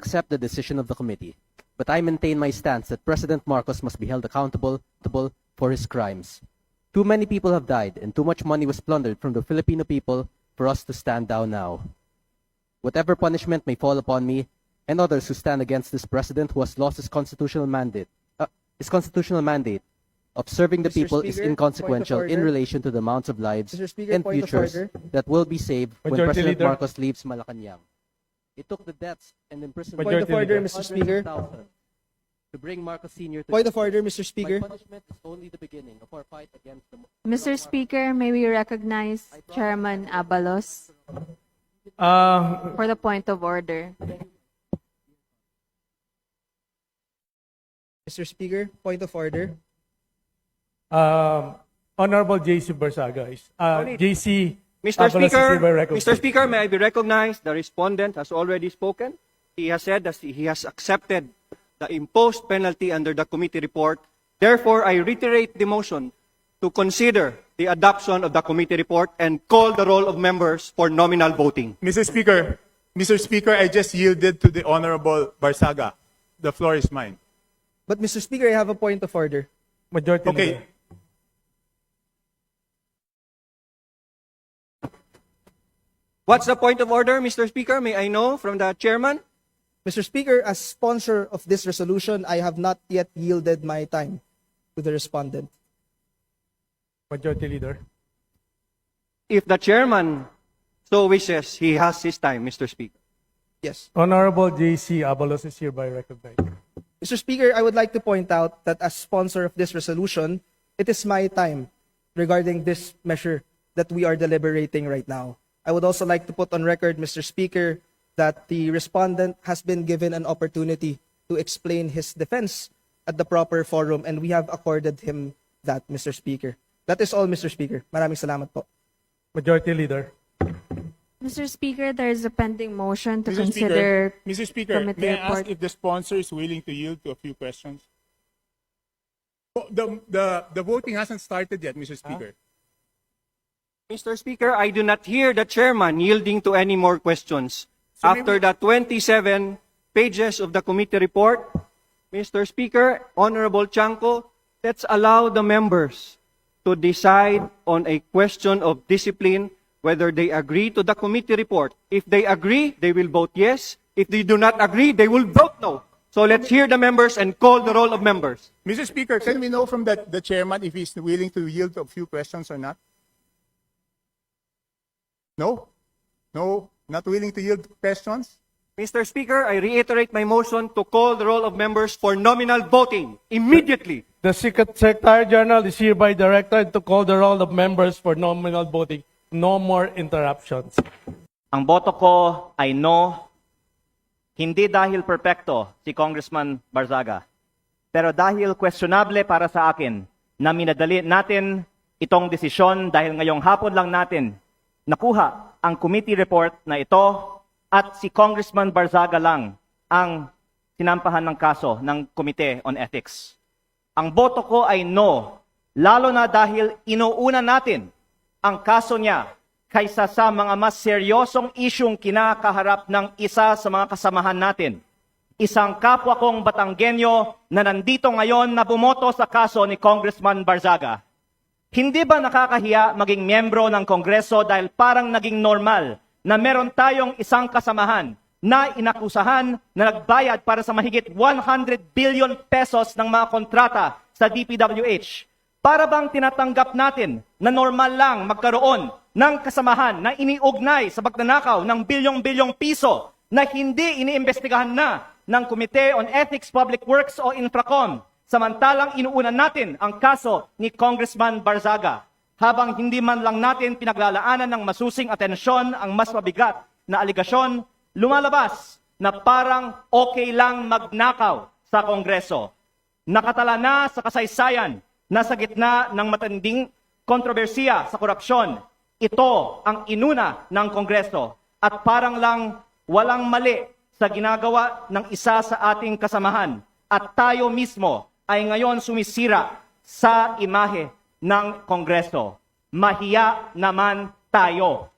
accept the decision of the committee, but I maintain my stance that President Marcos must be held accountable accountable for his crimes. Too many people have died and too much money was plundered from the Filipino people for us to stand down now. Whatever punishment may fall upon me and others who stand against this president who has lost his constitutional mandate, uh, his constitutional mandate of serving the Mr. people is inconsequential in relation to the amounts of lives Speaker, and futures that will be saved when President Leader. Marcos leaves Malacanang. It took the deaths and imprisonment Point of Majority order, Leader. Mr. Speaker. to bring Marcos Sr. to Point of order, Mr. Speaker. My punishment is only the beginning of our fight against the Mr. Speaker, may we recognize Chairman Abalos Uh, for the point of order. Mr. Speaker, point of order. um, Honorable JC Barsaga is, uh, JC Mr. Hereby Speaker. Mr. Speaker, may I be recognized? The respondent has already spoken. He has said that he has accepted the imposed penalty under the committee report. Therefore, I reiterate the motion to consider the adoption of the committee report and call the roll of members for nominal voting. Mr. Speaker, Mr. Speaker, I just yielded to the Honorable Barsaga. The floor is mine. But Mr. Speaker, I have a point of order. Majority Okay. Leader. What's the point of order, Mr. Speaker? May I know from the chairman? Mr. Speaker, as sponsor of this resolution, I have not yet yielded my time to the respondent. Majority Leader. If the chairman so wishes, he has his time, Mr. Speaker. Yes. Honorable JC Abalos is hereby recognized. Mr. Speaker, I would like to point out that as sponsor of this resolution, it is my time regarding this measure that we are deliberating right now. I would also like to put on record, Mr. Speaker, that the respondent has been given an opportunity to explain his defense at the proper forum and we have accorded him that, Mr. Speaker. That is all, Mr. Speaker. Maraming salamat po. Majority Leader. Mr. Speaker, there is a pending motion to Mr. consider Speaker, Mr. Speaker, committee may I ask if the sponsor is willing to yield to a few questions? Oh, The, the, the voting hasn't started yet, Mr. Speaker. Mr. Speaker, I do not hear the chairman yielding to any more questions. After the 27 pages of the committee report, Mr. Speaker, Honorable Chanco, let's allow the members to decide on a question of discipline whether they agree to the committee report. If they agree, they will vote yes. If they do not agree, they will vote no. So let's hear the members and call the roll of members. Mr. Speaker, can we know from the, the chairman if he's willing to yield a few questions or not? No? No? Not willing to yield questions? Mr. Speaker, I reiterate my motion to call the roll of members for nominal voting immediately. The Secret- Secretary General is hereby directed to call the roll of members for nominal voting. No more interruptions. Ang boto ko ay no, hindi dahil perpekto si Congressman Barzaga, pero dahil questionable para sa akin na minadali natin itong desisyon dahil ngayong hapon lang natin nakuha ang committee report na ito at si Congressman Barzaga lang ang sinampahan ng kaso ng Komite on Ethics. Ang boto ko ay no, lalo na dahil inuuna natin ang kaso niya kaysa sa mga mas seryosong isyong kinakaharap ng isa sa mga kasamahan natin. Isang kapwa kong Batanggenyo na nandito ngayon na bumoto sa kaso ni Congressman Barzaga. Hindi ba nakakahiya maging miyembro ng Kongreso dahil parang naging normal na meron tayong isang kasamahan na inakusahan na nagbayad para sa mahigit 100 billion pesos ng mga kontrata sa DPWH? Para bang tinatanggap natin na normal lang magkaroon ng kasamahan na iniugnay sa pagnanakaw ng bilyong-bilyong piso na hindi iniimbestigahan na ng Committee on Ethics, Public Works o Infracom samantalang inuunan natin ang kaso ni Congressman Barzaga habang hindi man lang natin pinaglalaanan ng masusing atensyon ang mas mabigat na aligasyon, lumalabas na parang okay lang magnakaw sa Kongreso. Nakatala na sa kasaysayan na sa gitna ng matinding kontrobersiya sa korupsyon, ito ang inuna ng Kongreso at parang lang walang mali sa ginagawa ng isa sa ating kasamahan at tayo mismo ay ngayon sumisira sa imahe ng Kongreso. Mahiya naman tayo.